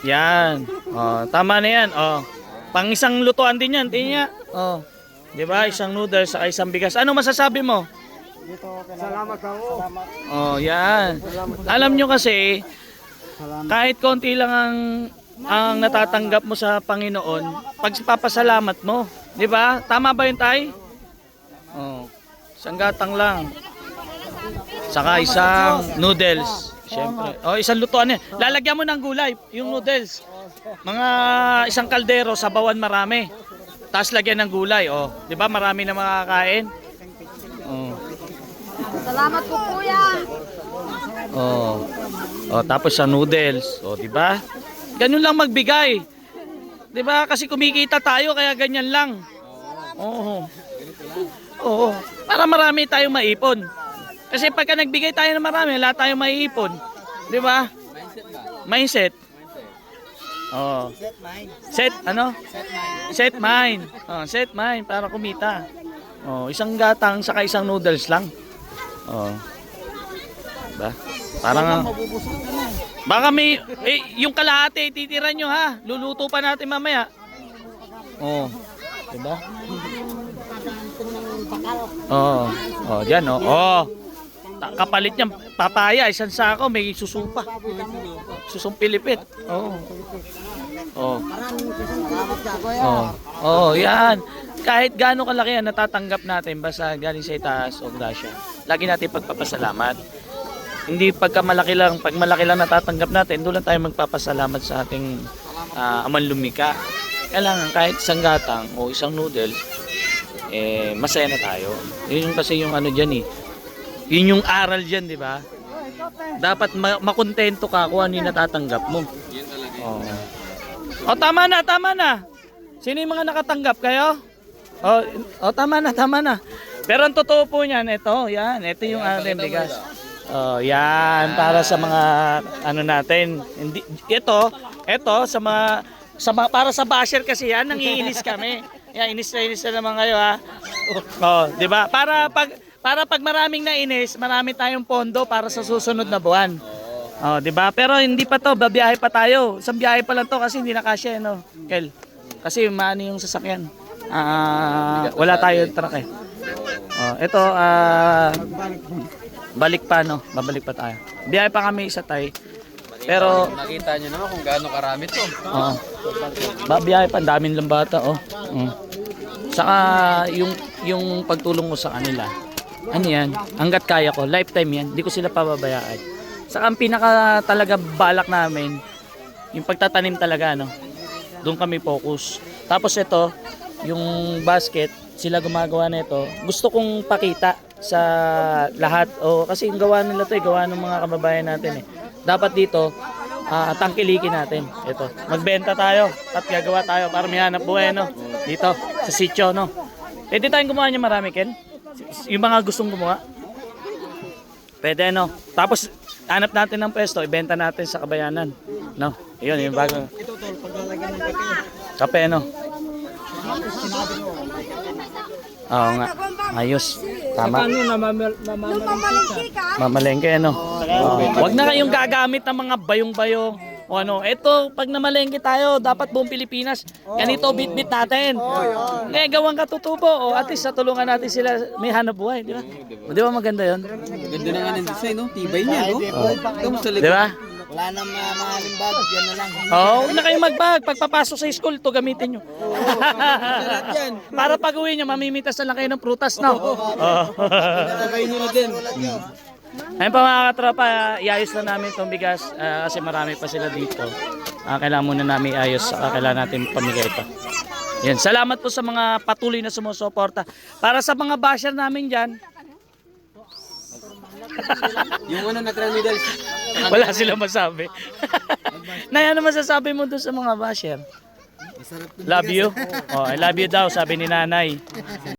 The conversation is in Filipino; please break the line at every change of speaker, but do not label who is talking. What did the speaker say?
Yan. Oh, tama na yan. Oh. Pang isang lutuan din yan, niya. Oh. 'Di ba? Isang noodles sa isang bigas. Ano masasabi mo?
Salamat ka oh.
Oh, yan. Alam nyo kasi, kahit konti lang ang ang natatanggap mo sa Panginoon, pagpapasalamat mo. 'Di ba? Tama ba 'yun, Tay? Oh. Isang gatang lang. Saka isang noodles. Siyempre. Oh, isang lutuan yan. Lalagyan mo ng gulay, yung noodles. Mga isang kaldero, sabawan marami. Tapos lagyan ng gulay, oh. 'Di ba? Marami na makakain. Oh.
Salamat po kuya.
Oh. Oh, tapos sa noodles, oh, 'di ba? Ganun lang magbigay. 'Di ba? Kasi kumikita tayo kaya ganyan lang. Oo. Oo. Para marami tayong maipon. Kasi pagka nagbigay tayo ng marami, wala tayong maiipon. 'Di ba? Mindset. Oh. Set ano? Set mind. Oh, set mind para kumita. Oh, isang gatang saka isang noodles lang. Oh. Ba? Parang Baka may eh, yung kalahati titira nyo ha. Luluto pa natin mamaya. Oh. Diba? Oh. Oh, diyan oh. Oh. Kapalit niyan papaya isang sako may susupa. Susong pilipit. Oh. Oh. Oh. Yan. Kahit gaano kalaki ang natatanggap natin basta galing sa itaas o grasya. Lagi natin pagpapasalamat. Hindi pagka malaki lang, pag malaki lang natatanggap natin, doon lang tayo magpapasalamat sa ating ah, aman lumika. Kailangan kahit isang gatang o isang noodles, eh, masaya na tayo. Yun kasi yung ano dyan eh. Yun yung aral dyan, di ba? Dapat ma- makontento ka kung ano yung natatanggap mo. Oo. O tama na, tama na. Sino yung mga nakatanggap kayo? O, o tama na, tama na. Pero ang totoo po niyan, ito, yan, ito yung ating bigas. Oh, yan para sa mga ano natin. Hindi ito, ito sa mga sa mga, para sa basher kasi yan, nangiinis kami. Yan, inis na inis na naman kayo ha. Oh, 'di ba? Para pag para pag maraming nainis, marami tayong pondo para sa susunod na buwan. Oh, 'di ba? Pero hindi pa 'to, babiyahe pa tayo. Isang biyahe pa lang 'to kasi hindi na kasya, no. Kel. Kasi maano yung sasakyan. Ah, wala tayo truck eh. Oh, ito ah balik pa no, babalik pa tayo. Biyahe pa kami sa Tay. Pero
Nakita nyo naman kung gaano karami to.
Oo. Babiyahe pa, daming lambata, oh. Mm. Saka yung yung pagtulong mo sa kanila. Ano yan? Hanggat kaya ko, lifetime yan. Hindi ko sila pababayaan. Saka ang pinaka talaga balak namin, yung pagtatanim talaga, no? Doon kami focus. Tapos ito, yung basket, sila gumagawa nito. Gusto kong pakita sa lahat. O kasi yung gawa nila to, eh, gawa ng mga kababayan natin eh. Dapat dito, ah tangkilikin natin. Ito. Magbenta tayo at gagawa tayo para may hanap buhay, no? Dito, sa sityo, no? Pwede tayong gumawa niya marami, Ken? Yung mga gustong gumawa. Pwede, no? Tapos, hanap natin ng pwesto, ibenta natin sa kabayanan. No? Yun, yung bago.
Ito tol, paglalagyan ng kape.
Kape, no? Oo nga. Ayos. Tama.
Ano namamal
Mamalingki ka?
Mamalengke, ano? Huwag na kayong gagamit ng mga bayong-bayo. O ano, eto, pag namalengke tayo, dapat buong Pilipinas, ganito bit-bit natin. Ngayon, gawang katutubo. O, at least, sa tulungan natin sila, may hanap buhay, di ba? O, di ba maganda yun?
Ganda na nga ng design, no? Tibay niya, no? Ito sa
Di ba?
Wala nang uh, mahaling bag, yan na lang.
Oo, huwag na kayong magbag. Pagpapasok sa school, to gamitin nyo. Para pag uwi nyo, mamimitas na lang kayo ng prutas, no? Oo.
Sabay nyo na din.
Ayun pa mga katropa, iayos na namin itong bigas ah, kasi marami pa sila dito. Ah, kailangan muna namin iayos saka kailangan natin pamigay pa. Yan, salamat po sa mga patuloy na sumusuporta. Para sa mga basher namin dyan,
Yung ano na noodles.
wala silang masabi. Nay, ano masasabi mo doon sa mga basher? Love you? Oh, I love you daw, sabi ni nanay.